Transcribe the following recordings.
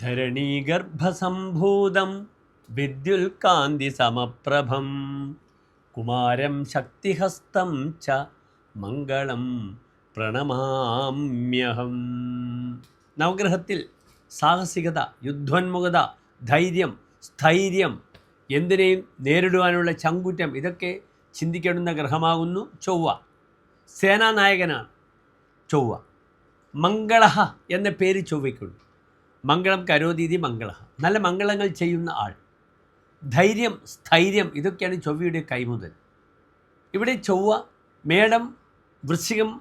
ധരണീഗർഭസംഭൂതം വിദ്യുൽകാന്തി സമപ്രഭം കുമാരം ശക്തിഹസ്തം ച മംഗളം പ്രണമാമ്യഹം. നവഗ്രഹത്തിൽ സാഹസികത യുദ്ധോന്മുഖത ധൈര്യം സ്ഥൈര്യം എന്തിനേയും നേരിടുവാനുള്ള ചങ്കുറ്റം ഇതൊക്കെ ചിന്തിക്കേണ്ടുന്ന ഗ്രഹമാകുന്നു ചൊവ്വ. സേനാനായകനാണ് ചൊവ്വ. മംഗള എന്ന പേര് ചൊവ്വയ്ക്കുണ്ട്. മംഗളം കരോതീതി മംഗള. നല്ല മംഗളങ്ങൾ ചെയ്യുന്ന ആൾ. ധൈര്യം സ്ഥൈര്യം ഇതൊക്കെയാണ് ചൊവ്വയുടെ കൈമുതൽ ഇവിടെ ചൊവ്വ മേടം വൃശ്ചികം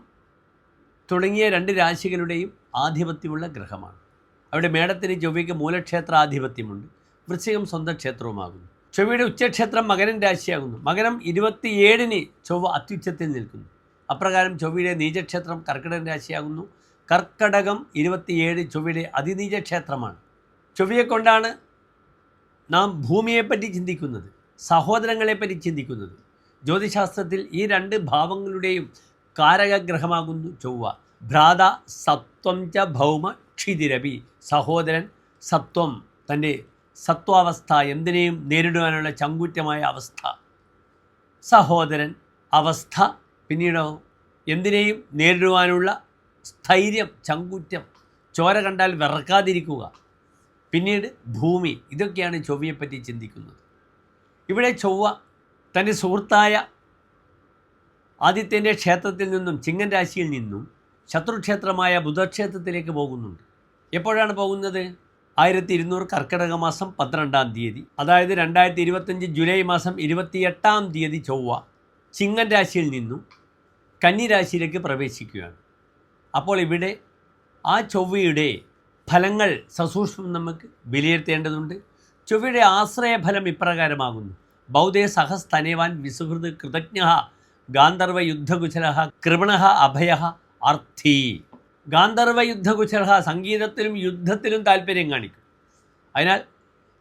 തുടങ്ങിയ രണ്ട് രാശികളുടെയും ആധിപത്യമുള്ള ഗ്രഹമാണ്. അവിടെ മേടത്തിന് ചൊവ്വയ്ക്ക് മൂലക്ഷേത്ര ആധിപത്യമുണ്ട്. വൃശ്ചികം സ്വന്തം ക്ഷേത്രവുമാകുന്നു. ചൊവ്വയുടെ ഉച്ചക്ഷേത്രം മകരൻ രാശിയാകുന്നു. മകരം ഇരുപത്തിയേഴിന് ചൊവ്വ അത്യുച്ചത്തിൽ നിൽക്കുന്നു. അപ്രകാരം ചൊവ്വയുടെ നീചക്ഷേത്രം കർക്കിടകൻ രാശിയാകുന്നു. കർക്കടകം ഇരുപത്തിയേഴ് ചൊവ്വയുടെ അതിനീജ ക്ഷേത്രമാണ്. ചൊവ്വയെ കൊണ്ടാണ് നാം ഭൂമിയെപ്പറ്റി ചിന്തിക്കുന്നത് സഹോദരങ്ങളെപ്പറ്റി ചിന്തിക്കുന്നത്. ജ്യോതിശാസ്ത്രത്തിൽ ഈ രണ്ട് ഭാവങ്ങളുടെയും കാരകഗ്രഹമാകുന്നു ചൊവ്വ. ഭ്രാത സത്വം ച ഭൗമ ക്ഷിതിരവി സഹോദരൻ സത്വം തന്റെ സത്വാവസ്ഥ എന്തിനേയും നേരിടുവാനുള്ള ചങ്കൂറ്റമായ അവസ്ഥ. സഹോദരൻ അവസ്ഥ പിന്നീടോ എന്തിനേയും നേരിടുവാനുള്ള സ്ഥൈര്യം ചങ്കുറ്റം ചോര കണ്ടാൽ വിറക്കാതിരിക്കുക. പിന്നീട് ഭൂമി ഇതൊക്കെയാണ് ചൊവ്വയെപ്പറ്റി ചിന്തിക്കുന്നത്. ഇവിടെ ചൊവ്വ തന്റെ സുഹൃത്തായ ആദിത്യന്റെ ക്ഷേത്രത്തിൽ നിന്നും ചിങ്ങൻ രാശിയിൽ നിന്നും ശത്രുക്ഷേത്രമായ ബുധക്ഷേത്രത്തിലേക്ക് പോകുന്നുണ്ട്. എപ്പോഴാണ് പോകുന്നത്? ആയിരത്തി ഇരുന്നൂറ് കർക്കിടക മാസം പന്ത്രണ്ടാം തീയതി. അതായത് രണ്ടായിരത്തി ഇരുപത്തഞ്ച് ജൂലൈ മാസം ഇരുപത്തിയെട്ടാം തീയതി ചൊവ്വ ചിങ്ങൻ രാശിയിൽ നിന്നും കന്നിരാശിയിലേക്ക് പ്രവേശിക്കുകയാണ്. അപ്പോൾ ഇവിടെ ആ ചൊവ്വയുടെ ഫലങ്ങൾ സസൂക്ഷ്മം നമുക്ക് വിലയിരുത്തേണ്ടതുണ്ട്. ചൊവ്വയുടെ ആശ്രയഫലം ഇപ്രകാരമാകുന്നു. ബൗദ്ധേ സഹസ്തനേവാൻ വിസുഹൃത് കൃതജ്ഞ ഗാന്ധർവ യുദ്ധകുശല കൃപണ അഭയ അർത്ഥി. ഗാന്ധർവ യുദ്ധകുശല സംഗീതത്തിലും യുദ്ധത്തിലും താല്പര്യം കാണിക്കും. അതിനാൽ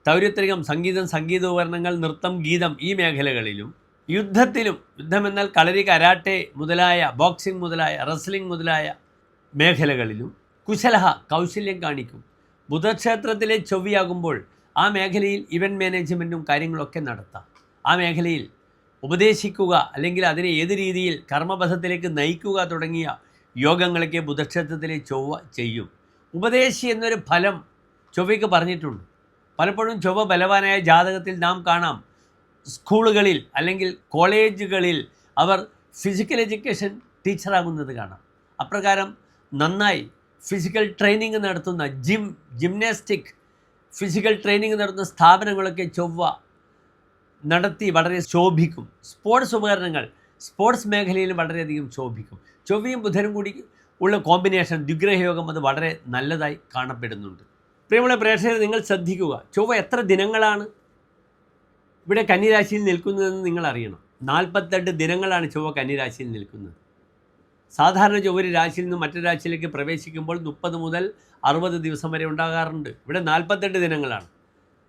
തൗര്യത്രികം സംഗീതം സംഗീതോപകരണങ്ങൾ നൃത്തം ഗീതം ഈ മേഖലകളിലും യുദ്ധത്തിലും യുദ്ധമെന്നാൽ കളരി കരാട്ടെ മുതലായ ബോക്സിംഗ് മുതലായ റെസ്ലിംഗ് മുതലായ മേഖലകളിലും കുശലഹ കൗശല്യം കാണിക്കും. ബുധക്ഷേത്രത്തിലെ ചൊവ്വയാകുമ്പോൾ ആ മേഖലയിൽ ഇവന്റ് മാനേജ്മെന്റും കാര്യങ്ങളൊക്കെ നടത്താം. ആ മേഖലയിൽ ഉപദേശിക്കുക അല്ലെങ്കിൽ അതിനെ ഏത് രീതിയിൽ കർമ്മപഥത്തിലേക്ക് നയിക്കുക തുടങ്ങിയ യോഗങ്ങളൊക്കെ ബുധക്ഷേത്രത്തിലെ ചൊവ്വ ചെയ്യും. ഉപദേശി എന്നൊരു ഫലം ചൊവ്വയ്ക്ക് പറഞ്ഞിട്ടുണ്ട്. പലപ്പോഴും ചൊവ്വ ബലവാനായ ജാതകത്തിൽ നാം കാണാം. സ്കൂളുകളിൽ അല്ലെങ്കിൽ കോളേജുകളിൽ അവർ ഫിസിക്കൽ എഡ്യൂക്കേഷൻ ടീച്ചറാകുന്നത് കാണാം. അപ്രകാരം നന്നായി. ഫിസിക്കൽ ട്രെയിനിങ് നടത്തുന്ന ജിം ജിംനാസ്റ്റിക് ഫിസിക്കൽ ട്രെയിനിങ് നടത്തുന്ന സ്ഥാപനങ്ങളൊക്കെ ചൊവ്വ നടത്തി വളരെ ശോഭിക്കും. സ്പോർട്സ് ഉപകരണങ്ങൾ സ്പോർട്സ് മേഖലയിൽ വളരെയധികം ശോഭിക്കും. ചൊവ്വയും ബുധനും കൂടി ഉള്ള കോമ്പിനേഷൻ ദുഗ്രഹയോഗം അത് വളരെ നല്ലതായി കാണപ്പെടുന്നുണ്ട്. പ്രിയമുള്ള പ്രേക്ഷകരെ നിങ്ങൾ ശ്രദ്ധിക്കുക. ചൊവ്വ എത്ര ദിനങ്ങളാണ് ഇവിടെ കന്നിരാശിയിൽ നിൽക്കുന്നതെന്ന് നിങ്ങൾ അറിയണം നാൽപ്പത്തെട്ട് ദിനങ്ങളാണ് ചൊവ്വ കന്നിരാശിയിൽ നിൽക്കുന്നത്. സാധാരണ ഒരു രാശിയിൽ നിന്ന് മറ്റൊരു രാശിയിലേക്ക് പ്രവേശിക്കുമ്പോൾ മുപ്പത് മുതൽ അറുപത് ദിവസം വരെ ഉണ്ടാകാറുണ്ട്. ഇവിടെ നാൽപ്പത്തെട്ട് ദിനങ്ങളാണ്.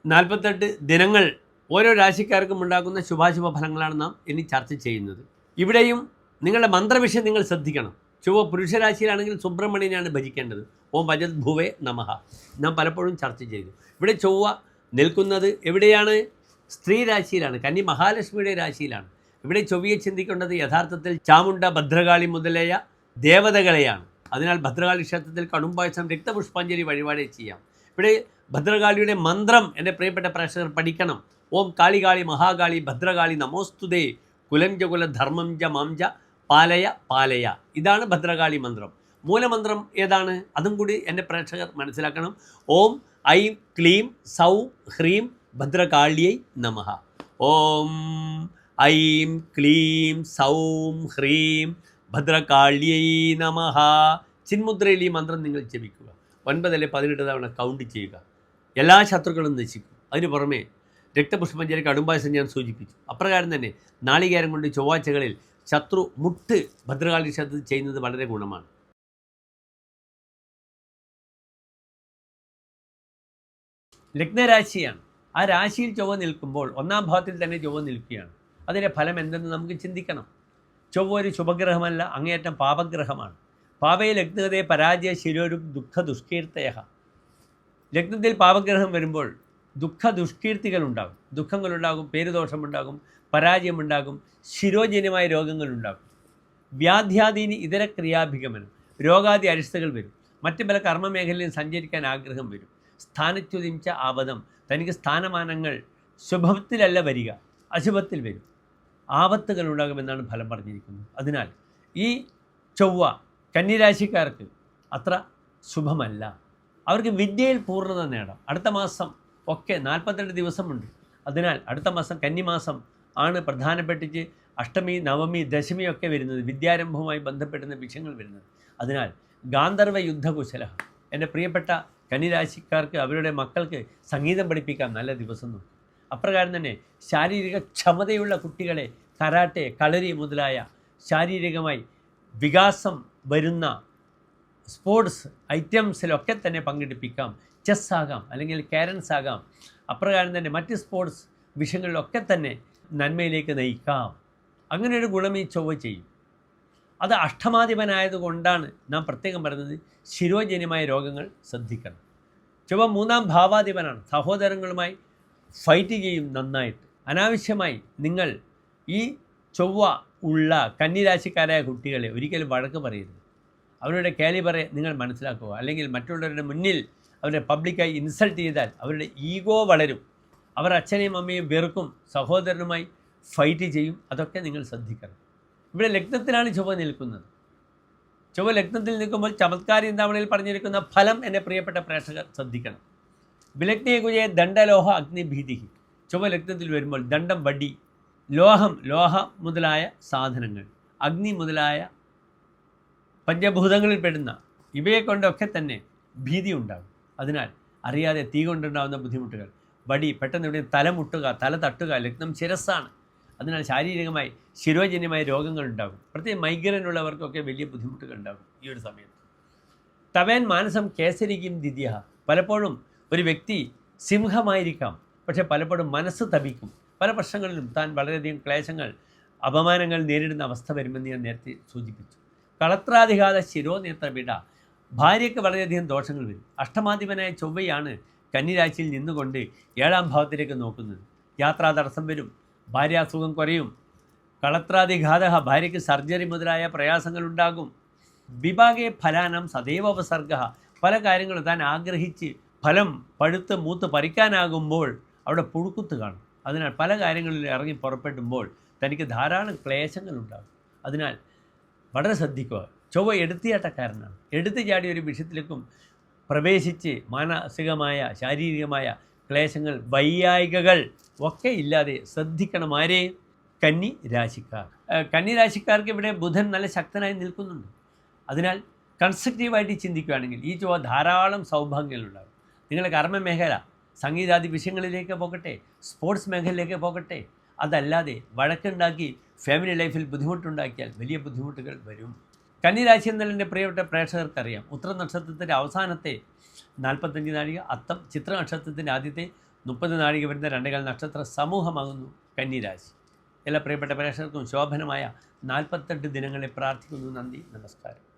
നാൽപ്പത്തെട്ട് ദിനങ്ങൾ ഓരോ രാശിക്കാർക്കും ഉണ്ടാക്കുന്ന ശുഭാശുഭ ഫലങ്ങളാണ് നാം ഇനി ചർച്ച ചെയ്യുന്നത്. ഇവിടെയും നിങ്ങളുടെ മന്ത്രവിഷയം നിങ്ങൾ ശ്രദ്ധിക്കണം. ചൊവ്വ പുരുഷരാശിയിലാണെങ്കിൽ സുബ്രഹ്മണ്യനാണ് ഭജിക്കേണ്ടത്. ഓം ഭജത് ഭുവേ നമഹ നാം പലപ്പോഴും ചർച്ച ചെയ്തു. ഇവിടെ ചൊവ്വ നിൽക്കുന്നത് എവിടെയാണ്? സ്ത്രീ രാശിയിലാണ്. കന്നി മഹാലക്ഷ്മിയുടെ രാശിയിലാണ്. ഇവിടെ ചൊവ്വയെ ചിന്തിക്കേണ്ടത് യഥാർത്ഥത്തിൽ ചാമുണ്ട ഭദ്രകാളി മുതലായ ദേവതകളെയാണ്. അതിനാൽ ഭദ്രകാളി ക്ഷേത്രത്തിൽ കടുംപായസം രക്തപുഷ്പാഞ്ജലി വഴിപാട് ചെയ്യാം. ഇവിടെ ഭദ്രകാളിയുടെ മന്ത്രം എന്റെ പ്രിയപ്പെട്ട പ്രേക്ഷകർ പഠിക്കണം. ഓം കാളികാളി മഹാകാളി ഭദ്രകാളി നമോസ്തുതേ. കുലം ജ കുല ധർമ്മം ജ മാം ജ പാലയ പാലയ. ഇതാണ് ഭദ്രകാളി മന്ത്രം. മൂലമന്ത്രം ഏതാണ്? അതും കൂടി എന്റെ പ്രേക്ഷകർ മനസ്സിലാക്കണം. ഓം ഐ ക്ലീം സൗ ഹ്രീം ഭദ്രകാളിയൈ നമഃ ഓം ഐം ക്ലീം സൗം ഹ്രീം ഭദ്രകാള്യൈ നമ. ചിന്മുദ്രയിൽ ഈ മന്ത്രം നിങ്ങൾ ജപിക്കുക. ഒൻപതല്ലേ പതിനെട്ട് തവണ കൗണ്ട് ചെയ്യുക. എല്ലാ ശത്രുക്കളും നശിക്കും. അതിന് പുറമേ രക്തപുഷ്പഞ്ചരി അടുമ്പായസം ഞാൻ സൂചിപ്പിച്ചു. അപ്രകാരം തന്നെ നാളികേരം കൊണ്ട് ചൊവ്വാഴ്ചകളിൽ ശത്രു മുട്ട് ഭദ്രകാളി ക്ഷേത്രത്തിൽ ചെയ്യുന്നത് വളരെ ഗുണമാണ്. ആ രാശിയിൽ നിൽക്കുമ്പോൾ ഒന്നാം ഭാവത്തിൽ തന്നെ നിൽക്കുകയാണ്. അതിന്റെ ഫലം എന്തെന്ന് നമുക്ക് ചിന്തിക്കണം. ചൊവ്വ ഒരു ശുഭഗ്രഹമല്ല അങ്ങേയറ്റം പാപഗ്രഹമാണ്. പാപയെ ലഗ്നതയെ പരാജയ ശിരോരും ദുഃഖ ദുഷ്കീർത്തയ ലഗ്നത്തിൽ പാപഗ്രഹം വരുമ്പോൾ ദുഃഖ ദുഷ്കീർത്തികളുണ്ടാകും ദുഃഖങ്ങളുണ്ടാകും പേരുദോഷമുണ്ടാകും പരാജയമുണ്ടാകും ശിരോജന്യമായ രോഗങ്ങളുണ്ടാകും. വ്യാധ്യാധീനി ഇതര ക്രിയാഭിഗമനം രോഗാദി അരിഷ്ടകൾ വരും. മറ്റു പല കർമ്മമേഖലയിലും സഞ്ചരിക്കാൻ ആഗ്രഹം വരും. സ്ഥാനച്യുതിച്ച ആപദം തനിക്ക് സ്ഥാനമാനങ്ങൾ ശുഭത്തിലല്ല വരിക അശുഭത്തിൽ വരും. ആപത്തുകൾ ഉണ്ടാകുമെന്നാണ് ഫലം പറഞ്ഞിരിക്കുന്നത്. അതിനാൽ ഈ ചൊവ്വ കന്നിരാശിക്കാർക്ക് അത്ര ശുഭമല്ല. അവർക്ക് വിദ്യയിൽ പൂർണത നേടാം. അടുത്ത മാസം ഒക്കെ നാൽപ്പത്തെട്ട് ദിവസമുണ്ട്. അതിനാൽ അടുത്ത മാസം കന്നിമാസം ആണ് പ്രധാനപ്പെട്ടിച്ച് അഷ്ടമി നവമി ദശമി ഒക്കെ വരുന്നത്. വിദ്യാരംഭവുമായി ബന്ധപ്പെടുന്ന വിഷയങ്ങൾ വരുന്നത്. അതിനാൽ ഗാന്ധർവ യുദ്ധകുശല എന്റെ പ്രിയപ്പെട്ട കന്നിരാശിക്കാർക്ക് അവരുടെ മക്കൾക്ക് സംഗീതം പഠിപ്പിക്കാം നല്ല ദിവസം നോക്കി അപ്രകാരം തന്നെ ശാരീരിക ക്ഷമതയുള്ള കുട്ടികളെ കരാട്ടെ കളരി മുതലായ ശാരീരികമായി വികാസം വരുന്ന സ്പോർട്സ് ഐറ്റംസിലൊക്കെ തന്നെ പങ്കെടുപ്പിക്കാം. ചെസ് ആകാം അല്ലെങ്കിൽ കാരൻസ് ആകാം. അപ്രകാരം തന്നെ മറ്റ് സ്പോർട്സ് വിഷയങ്ങളിലൊക്കെ തന്നെ നന്മയിലേക്ക് നയിക്കാം. അങ്ങനെ ഒരു ഗുണം ഈ ചൊവ്വ ചെയ്യും. അത് അഷ്ടമാധിപനായതുകൊണ്ടാണ് നാം പ്രത്യേകം പറയുന്നത് ശിരോജന്യമായ രോഗങ്ങൾ ശ്രദ്ധിക്കണം. ചൊവ്വ മൂന്നാം ഭാവാധിപനാണ്. സഹോദരങ്ങളുമായി ഫൈറ്റ് ചെയ്യും നന്നായിട്ട്. അനാവശ്യമായി നിങ്ങൾ ഈ ചൊവ്വ ഉള്ള കന്നിരാശിക്കാരായ കുട്ടികളെ ഒരിക്കലും വഴക്ക് പറയരുത്. അവരുടെ കാലിബറെ നിങ്ങൾ മനസ്സിലാക്കുക. അല്ലെങ്കിൽ മറ്റുള്ളവരുടെ മുന്നിൽ അവരെ പബ്ലിക്കായി ഇൻസൾട്ട് ചെയ്താൽ അവരുടെ ഈഗോ വളരും. അവർ അച്ഛനെയും അമ്മയും വെറുക്കും. സഹോദരനുമായി ഫൈറ്റ് ചെയ്യും. അതൊക്കെ നിങ്ങൾ ശ്രദ്ധിക്കണം. ഇവിടെ ലഗ്നത്തിലാണ് ചൊവ്വ നിൽക്കുന്നത്. ചൊവ്വ ലഗ്നത്തിൽ നിൽക്കുമ്പോൾ ചമത്കാരി എന്താവണയിൽ പറഞ്ഞിരിക്കുന്ന ഫലം എന്റെ പ്രിയപ്പെട്ട പ്രേക്ഷകർ ശ്രദ്ധിക്കണം. വിലഗ്നയെ കുജയെ ദണ്ഡലോഹ അഗ്നിഭീതി ചൊവ്വ ലഗ്നത്തിൽ വരുമ്പോൾ ദണ്ഡം വടി ലോഹം ലോഹ മുതലായ സാധനങ്ങൾ അഗ്നി മുതലായ പഞ്ചഭൂതങ്ങളിൽ പെടുന്ന ഇവയെ കൊണ്ടൊക്കെ തന്നെ ഭീതി ഉണ്ടാകും. അതിനാൽ അറിയാതെ തീ കൊണ്ടുണ്ടാകുന്ന ബുദ്ധിമുട്ടുകൾ. വടി പെട്ടെന്ന് ഇവിടെ തല മുട്ടുക തല തട്ടുക ലഗ്നം ശിരസ്സാണ്. അതിനാൽ ശാരീരികമായി ശിരോജന്യമായ രോഗങ്ങൾ ഉണ്ടാകും. പ്രത്യേകം മൈഗ്രൈൻ ഉള്ളവർക്കൊക്കെ വലിയ ബുദ്ധിമുട്ടുകൾ ഉണ്ടാകും ഈ ഒരു സമയത്ത്. തവേൻ മാനസം കേസരിക്കും ദിദ്യ പലപ്പോഴും ഒരു വ്യക്തി സിംഹമായിരിക്കാം. പക്ഷെ പലപ്പോഴും മനസ്സ് തപിക്കും. പല പ്രശ്നങ്ങളിലും താൻ വളരെയധികം ക്ലേശങ്ങൾ അപമാനങ്ങൾ നേരിടുന്ന അവസ്ഥ വരുമെന്ന് ഞാൻ നേരത്തെ സൂചിപ്പിച്ചു. കളത്രാധികാത ശിരോനേത്ര വിട ഭാര്യയ്ക്ക് വളരെയധികം ദോഷങ്ങൾ വരും. അഷ്ടമാധിപനായ ചൊവ്വയാണ് കന്നിരാശിയിൽ നിന്നുകൊണ്ട് ഏഴാം ഭാവത്തിലേക്ക് നോക്കുന്നത്. യാത്രാ തടസ്സം വരും. ഭാര്യാസുഖം കുറയും. കളത്രാധിഘാത ഭാര്യയ്ക്ക് സർജറി മുതലായ പ്രയാസങ്ങളുണ്ടാകും വിഭാഗേ ഫലാനം സദൈവ ഉപസർഗ പല കാര്യങ്ങളും താൻ ആഗ്രഹിച്ച് ഫലം പഴുത്ത് മൂത്ത് പറിക്കാനാകുമ്പോൾ അവിടെ പുഴുക്കുത്ത് കാണും. അതിനാൽ പല കാര്യങ്ങളിൽ ഇറങ്ങി പുറപ്പെടുമ്പോൾ തനിക്ക് ധാരാളം ക്ലേശങ്ങളുണ്ടാകും. അതിനാൽ വളരെ ശ്രദ്ധിക്കുക. ചൊവ്വ എടുത്തിയാട്ടക്കാരനാണ്. എടുത്തു ചാടി ഒരു വിഷയത്തിലേക്കും പ്രവേശിച്ച് മാനസികമായ ശാരീരികമായ ക്ലേശങ്ങൾ വൈയായികകൾ ഒക്കെ ഇല്ലാതെ ശ്രദ്ധിക്കണം ആരെ? കന്നി രാശിക്കാർ. കന്നി രാശിക്കാർക്ക് ഇവിടെ ബുധൻ നല്ല ശക്തനായി നിൽക്കുന്നുണ്ട്. അതിനാൽ കൺസ്ട്രക്റ്റീവായിട്ട് ചിന്തിക്കുകയാണെങ്കിൽ ഈ ചൊവ്വ ധാരാളം സൗഭാഗ്യങ്ങളുണ്ടാകും. നിങ്ങളുടെ കർമ്മമേഖല സംഗീതാദി വിഷയങ്ങളിലേക്ക് പോകട്ടെ സ്പോർട്സ് മേഖലയിലേക്ക് പോകട്ടെ. അതല്ലാതെ വഴക്കുണ്ടാക്കി ഫാമിലി ലൈഫിൽ ബുദ്ധിമുട്ടുണ്ടാക്കിയാൽ വലിയ ബുദ്ധിമുട്ടുകൾ വരും. കന്നിരാശി എന്നാൽ എന്റെ പ്രിയപ്പെട്ട പ്രേക്ഷകർക്കറിയാം. ഉത്തര നക്ഷത്രത്തിന്റെ അവസാനത്തെ നാൽപ്പത്തഞ്ച് നാഴിക അത്തം ചിത്ര നക്ഷത്രത്തിന്റെ ആദ്യത്തെ മുപ്പത് നാഴിക വരുന്ന രണ്ടേകാൽ നക്ഷത്ര സമൂഹമാകുന്നു കന്നിരാശി. എല്ലാ പ്രിയപ്പെട്ട പ്രേക്ഷകർക്കും ശോഭനമായ നാൽപ്പത്തെട്ട് ദിനങ്ങളെ പ്രാർത്ഥിക്കുന്നു. നന്ദി നമസ്കാരം.